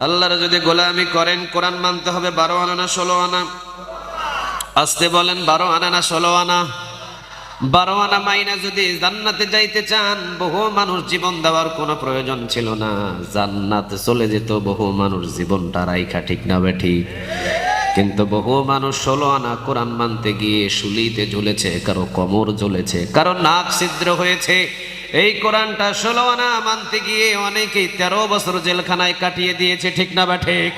আল্লাহর যদি গোলামি করেন, কোরআন মানতে হবে বারো আনা না ষোলো আনা? আসতে বলেন, বারো আনা না ষোলো আনা? বারো আনা মাইনা যদি জান্নাতে যাইতে চান, বহু মানুষ জীবন দেওয়ার কোনো প্রয়োজন ছিল না। জান্নাতে চলে যেত, বহু মানুষ জীবনটা রাইখা ঠিক না বে ঠিক। কিন্তু বহু মানুষ ষোলো আনা কোরআন মানতে গিয়ে শুলিতে ঝুলেছে কারও কমর জ্বলেছে, কারও নাক ছিদ্র হয়েছে। এই কোরআনটা ষোলো আনা মানতে গিয়ে অনেকেই তেরো বছর জেলখানায় কাটিয়ে দিয়েছে, ঠিক না বা ঠিক?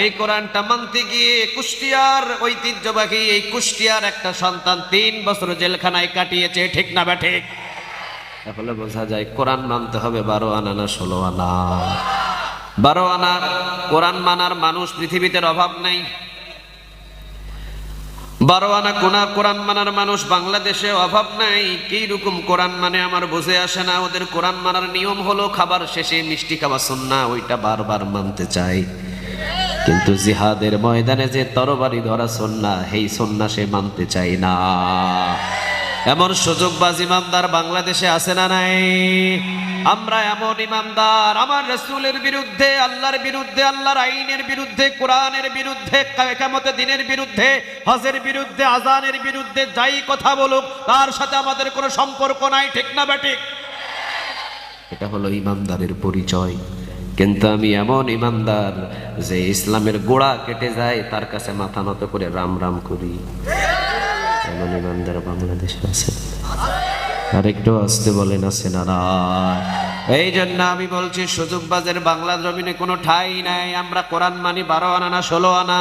এই কোরআনটা মানতে গিয়ে কুষ্টিয়ার ঐতিহ্যবাহী এই কুষ্টিয়ার একটা সন্তান তিন বছর জেলখানায় কাটিয়েছে, ঠিক না বা ঠিক? তাহলে বোঝা যায় কোরআন মানতে হবে বারো আনা না ষোলো আনা বারো আনা কোরআন মানার মানুষ পৃথিবীতে অভাব নেই। বারো আনা কোনা কোরআন মানার মানুষ বাংলাদেশে অভাব নাই। রকম কোরআন মানে আমার বুঝে আসে না। ওদের কোরআন মানার নিয়ম হলো খাবার শেষে মিষ্টি খাওয়া সন্না, ওইটা বারবার মানতে চাই। কিন্তু জিহাদের ময়দানে যে তরবারি ধরা সন্না, সেই সন্না সে মানতে চাই না। এমন সুযোগবাজ ইমানদার বাংলাদেশে আছে না নাই? আমরা এমন ইমানদার আমার রসুলের বিরুদ্ধে, আল্লাহর বিরুদ্ধে, আল্লাহর আইনের বিরুদ্ধে, কোরআনের বিরুদ্ধে কেমতে দিনের বিরুদ্ধে, হজের বিরুদ্ধে আজানের বিরুদ্ধে যাই কথা বলুক, তার সাথে আমাদের কোনো সম্পর্ক নাই, ঠিক না ব্যাটিক এটা হলো ইমানদারের পরিচয়। কিন্তু আমি এমন ইমানদার যে ইসলামের গোড়া কেটে যায়, তার কাছে মাথা নত করে রাম রাম করি। এমন ইমানদার বাংলাদেশে আছে। আর একটু আসতে বলেন, আছে না এই জন্য আমি বলছি, সুযোগবাজের বাংলা জমিনে কোনো ঠাই নাই। আমরা কোরআন মানি বারো আনা না ষোলো আনা।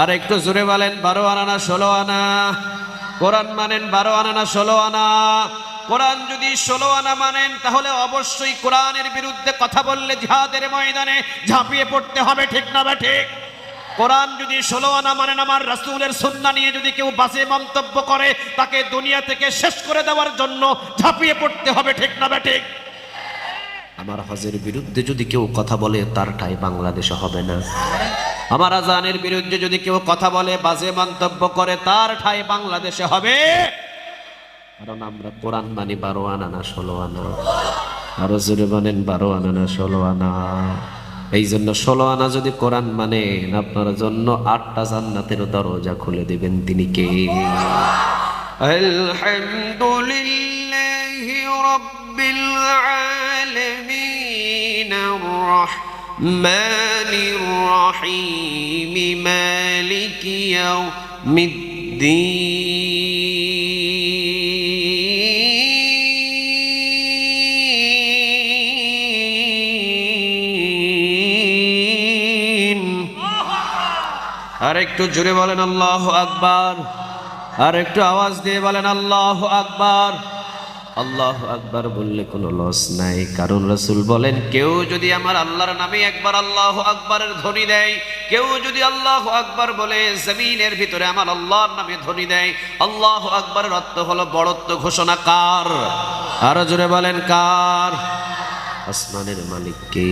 আর একটু জোরে বলেন, বারো আনা না ষোলো আনা? কোরআন মানেন বারো আনা না ষোলো আনা? কোরআন যদি ষোলো আনা মানেন, তাহলে অবশ্যই কোরআনের বিরুদ্ধে কথা বললে জিহাদের ময়দানে ঝাঁপিয়ে পড়তে হবে, ঠিক না বা ঠিক? কোরআন যদি ষোলো আনা মানেন আমার রাসূলের সুন্না নিয়ে যদি কেউ বাজে মন্তব্য করে, তাকে দুনিয়া থেকে শেষ করে দেওয়ার জন্য ঝাঁপিয়ে পড়তে হবে, ঠিক না বা আমার হজের বিরুদ্ধে যদি কেউ কথা বলে, তার ঠাই বাংলাদেশে হবে না। আমার আজানের বিরুদ্ধে যদি কেউ কথা বলে, বাজে মন্তব্য করে, তার ঠাই বাংলাদেশে হবে। কারণ আমরা কোরআন মানি বারো আনা না, ষোলো আনা। আরও জোরে মানেন বারো আনা না, ষোলো আনা। এই জন্য ষোলো আনা যদি কোরআন মানে আপনার জন্য আটটা জান্নাতের দরজা খুলে দেবেন তিনি কে? আলহামদুলিল্লাহ রব্বিল আলামিন মানির রহিম, মালিক ইয়াউমিদ্দিন। আর একটু জুড়ে বলেন আল্লাহ আকবার। আর একটু আওয়াজ দিয়ে বলেন আল্লাহ আকবার। আল্লাহ আকবার বললে কোনো লস নাই। কারণ রসুল বলেন, কেউ যদি আমার আল্লাহর নামে একবার আল্লাহ আকবরের ধ্বনি দেয়, কেউ যদি আল্লাহ আকবার বলে জমিনের ভিতরে আমার আল্লাহর নামে ধ্বনি দেয়, আল্লাহ আকবরের অর্থ হলো বড়ত্ব ঘোষণা কার? আরও জোরে বলেন কার? আসমানের মালিক কে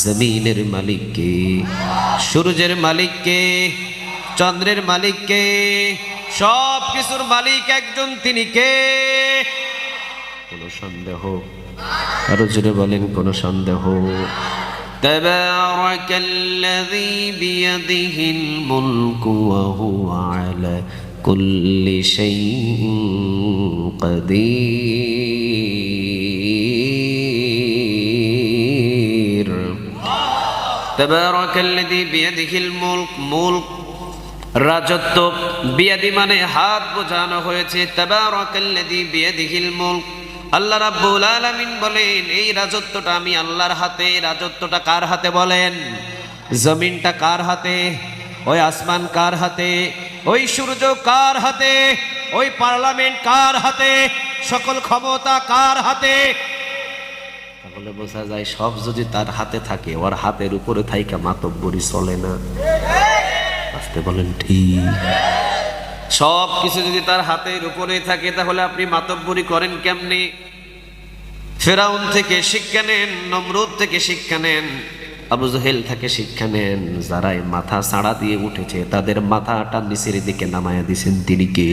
জমিনের মালিক কে সূর্যের মালিক কে চন্দ্রের মালিক কে সব কিছুর মালিক একজন তিনি কে কোনো সন্দেহ আরো জোরে বলেন কোনো সন্দেহ تبارك الذي بيده الملك وهو على كل شيء قدير তাবারাকাল্লাযী বিয়াদিহিল মুলক মুলক রাজত্ব বিয়াদি মানে হাত বোঝানো হয়েছে। তাবারাকাল্লাযী বিয়াদিহিল মুলক, আল্লাহ রাব্বুল আলামিন বলেন, এই রাজত্বটা আমি আল্লাহর হাতে রাজত্বটা কার হাতে বলেন? জমিনটা কার হাতে? ওই আসমান কার হাতে? ওই সূর্য কার হাতে? ওই পার্লামেন্ট কার হাতে? সকল ক্ষমতা কার হাতে? তাহলে বোঝা যায় সব যদি তার হাতে থাকে, ওর হাতের উপরে থাইকা মাতব্বরি চলে না। আসতে বলেন, ঠিক। সব কিছু যদি তার হাতের উপরে থাকে, তাহলে আপনি মাতব্বরি করেন কেমনি? ফেরাউন থেকে শিক্ষা নেন, নমরুদ থেকে শিক্ষা নেন, আবু জহেল থেকে শিক্ষা নেন। যারাই মাথা ছাড়া দিয়ে উঠেছে, তাদের মাথাটা নিচের দিকে নামায়া দিছেন তিনি কে?